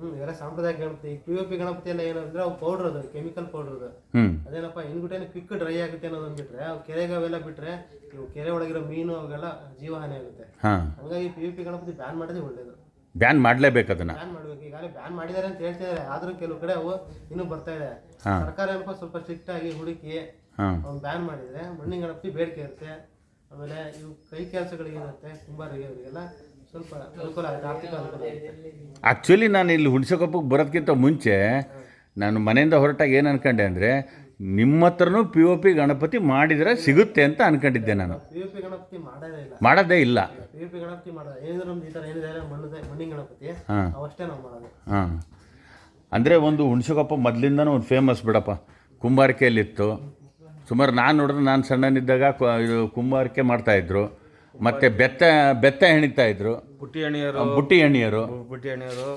ಹ್ಮ್ ಇವೆಲ್ಲ ಸಾಂಪ್ರದಾಯಿಕ Ganapati. P O P Ganapati ಎಲ್ಲ ಏನಂದ್ರೆ ಅವು ಪೌಡರ್ ಅದು ಕೆಮಿಕಲ್ ಪೌಡರ್ ಅದು. ಅದೇನಪ್ಪ ಇನ್ಗುಟೇನೆ ಕ್ವಿಕ್ ಡ್ರೈ ಆಗುತ್ತೆ ಅನ್ನೋದನ್ನ ಬಿಟ್ರೆ ಅವು ಕೆರೆಗೆ ಅವೆಲ್ಲ ಬಿಟ್ರೆ ಇವು ಕೆರೆ ಒಳಗಿರೋ ಮೀನು ಅವೆಲ್ಲ ಜೀವಹಾನಿ ಆಗುತ್ತೆ. ಹಂಗಾಗಿ P U P Ganapati ban ಮಾಡೋದೇ ಒಳ್ಳೇದು. ಬ್ಯಾನ್ ಮಾಡಲೇಬೇಕು ಅದನ್ನ. ಬ್ಯಾನ್ ಮಾಡ್ಬೇಕು. ಈಗಾಗಲೇ ಬ್ಯಾನ್ ಮಾಡಿದ್ದಾರೆ ಅಂತ ಹೇಳ್ತಿದ್ದಾರೆ ಆದ್ರೂ ಕೆಲವು ಕಡೆ ಅವು ಇನ್ನೂ ಬರ್ತಾ ಇದೆ. ಸರ್ಕಾರ ಏನಪ್ಪ ಸ್ವಲ್ಪ ಸ್ಟ್ರಿಕ್ಟ್ ಆಗಿ ಹುಡುಕಿ ಅವ್ನು ಬ್ಯಾನ್ ಮಾಡಿದ್ರೆ ಮಣ್ಣಿನ ಗಣಪತಿ ಬೇಡಿಕೆ ಇರುತ್ತೆ. ಆಮೇಲೆ ಇವು ಕೈ ಕೆಲಸಗಳಿಗೆ ಇರುತ್ತೆ ಕುಂಬಾರಿಗೆ ಅವರಿಗೆಲ್ಲ ಸ್ವಲ್ಪ ಅನುಕೂಲ ಆಗುತ್ತೆ ಆರ್ಥಿಕ ಅನುಕೂಲ ಆಗುತ್ತೆ. ಆ್ಯಕ್ಚುಲಿ ನಾನು ಇಲ್ಲಿ ಹುಣಸೆಕೊಪ್ಪಕ್ಕೆ ಬರೋದಕ್ಕಿಂತ ಮುಂಚೆ ನಾನು ಮನೆಯಿಂದ ಹೊರಟಾಗ ಏನು ಅನ್ಕೊಂಡೆ ಅಂದರೆ ನಿಮ್ಮ ಹತ್ರನೂ ಪಿ ಒ ಪಿ ಗಣಪತಿ ಮಾಡಿದರೆ ಸಿಗುತ್ತೆ ಅಂತ ಅನ್ಕೊಂಡಿದ್ದೆ ನಾನು. ಪಿ ಯು ಪಿ ಗಣಪತಿ ಮಾಡೋದೇ ಇಲ್ಲ. ಮಾಡೋದೇ ಇಲ್ಲ. ಪಿ ಯು ಪಿ ಗಣಪತಿ ಮಾಡೋದು ಏನಿದ್ರು ನಮ್ದು ಈ ಥರ ಏನಿದೆ ಮಣ್ಣದ ಮಣ್ಣಿನ ಗಣಪತಿ ಹಾಂ. ಅವಷ್ಟೇ ನಾವು ಮಾಡೋದು. ಹಾಂ. ಅಂದರೆ ಒಂದು ಹುಣಸೆಕೊಪ್ಪ ಮೊದಲಿಂದನೂ ಒಂದು ಫೇಮಸ್ ಬಿಡಪ್ಪ ಕುಂಬಾರಿಕೆಯಲ್ಲಿತ್ತು. ಸುಮಾರು ನಾನು ನೋಡಿದ್ರೆ ನಾನು ಸಣ್ಣನಿದ್ದಾಗ ಕು- ಇದು ಕುಂಬಾರಿಕೆ ಮಾಡ್ತಾಯಿದ್ರು ಮತ್ತು ಬೆತ್ತ ಬೆತ್ತ ಹೆಣಿತಾ ಇದ್ರು. ಬುಟ್ಟಿ ಎಣಿಯರು ಬುಟ್ಟಿ ಎಣಿಯರು ಬುಟ್ಟಿ ಎಣಿಯರು